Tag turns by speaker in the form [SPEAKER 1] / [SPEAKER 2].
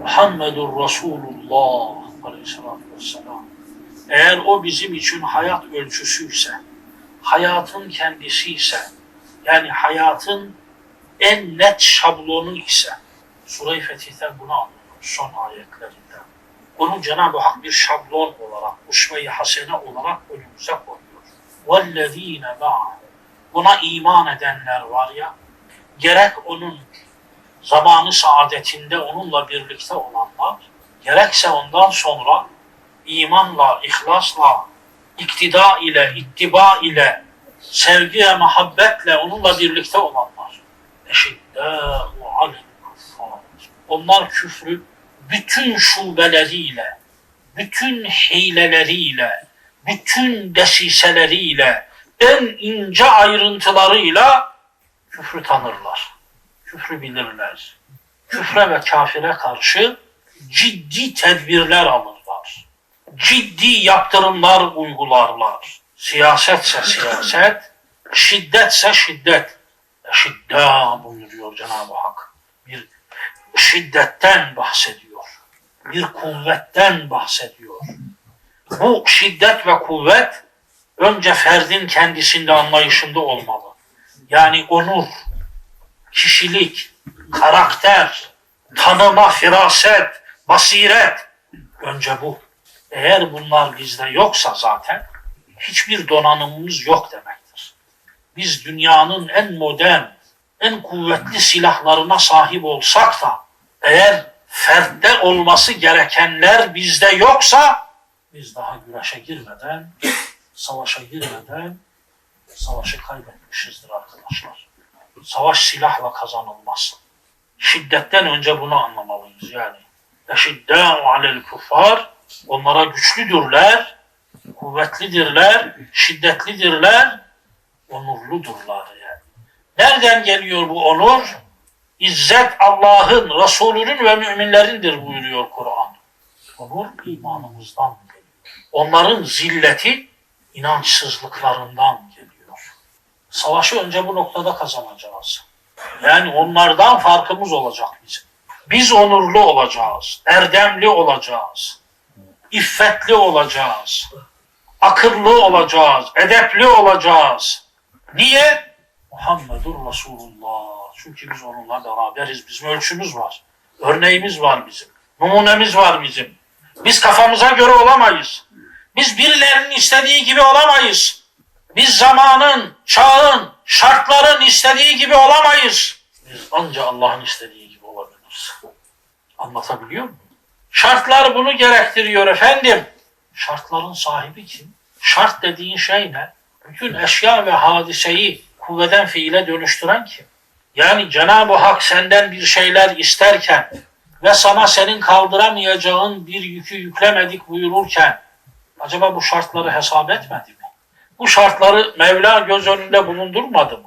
[SPEAKER 1] Muhammedur Resulullah aleyhissalatü vesselam. Eğer o bizim için hayat ölçüsüyse, hayatın kendisi ise, yani hayatın en net şablonu ise, Sure-i Fetih'ten bunu anlıyoruz son ayetlerinde. Onu Cenab-ı Hak bir şablon olarak, usve-i hasene olarak önümüze koyuyor. وَالَّذ۪ينَ مَعَهُ Buna iman edenler var ya, gerek onun zamanı saadetinde onunla birlikte olanlar, gerekse ondan sonra imanla, ihlasla, iktida ile, ittiba ile, sevgi ve muhabbetle onunla birlikte olanlar. Eşiddâ'u alel. Onlar küfrü bütün şubeleriyle, bütün hileleriyle, bütün desiseleriyle, en ince ayrıntılarıyla küfrü tanırlar. Küfrü bilirler. Küfre ve kafire karşı ciddi tedbirler alırlar. Ciddi yaptırımlar uygularlar. Siyasetse siyaset, şiddetse şiddet. Şidda buyuruyor Cenab-ı Hak. Bir şiddetten bahsediyor. Bir kuvvetten bahsediyor. Bu şiddet ve kuvvet önce ferdin kendisinde anlayışında olmalı. Yani onur, kişilik, karakter, tanıma, firaset, basiret. Önce bu. Eğer bunlar bizde yoksa zaten hiçbir donanımımız yok demektir. Biz dünyanın en modern, en kuvvetli silahlarına sahip olsak da eğer fertte olması gerekenler bizde yoksa biz daha güreşe girmeden, savaşa girmeden savaşı kaybetmişizdir arkadaşlar. Savaş silahla kazanılmaz. Şiddetten önce bunu anlamalıyız yani. Eşiddâ'u alel kuffar onlara güçlüdürler, kuvvetlidirler, şiddetlidirler, onurludurlar yani. Nereden geliyor bu onur? İzzet Allah'ın, Resulünün ve müminlerindir buyuruyor Kur'an. Onur imanımızdan geliyor. Onların zilleti inançsızlıklarından geliyor. Savaşı önce bu noktada kazanacağız. Yani onlardan farkımız olacak bizim. Biz onurlu olacağız, erdemli olacağız, iffetli olacağız, akıllı olacağız, edepli olacağız. Niye? Muhammedur Resulullah. Çünkü biz onunla beraberiz. Bizim ölçümüz var. Örneğimiz var bizim. Numunemiz var bizim. Biz kafamıza göre olamayız. Biz birilerinin istediği gibi olamayız. Biz zamanın, çağın, şartların istediği gibi olamayız. Biz ancak Allah'ın istediği gibi olabiliriz. Anlatabiliyor muyum? Şartlar bunu gerektiriyor efendim. Şartların sahibi kim? Şart dediğin şey ne? Bütün eşya ve hadiseyi kuvveden fiile dönüştüren kim? Yani Cenab-ı Hak senden bir şeyler isterken ve sana senin kaldıramayacağın bir yükü yüklemedik buyururken acaba bu şartları hesap etmedi mi? Bu şartları Mevla göz önünde bulundurmadı mı?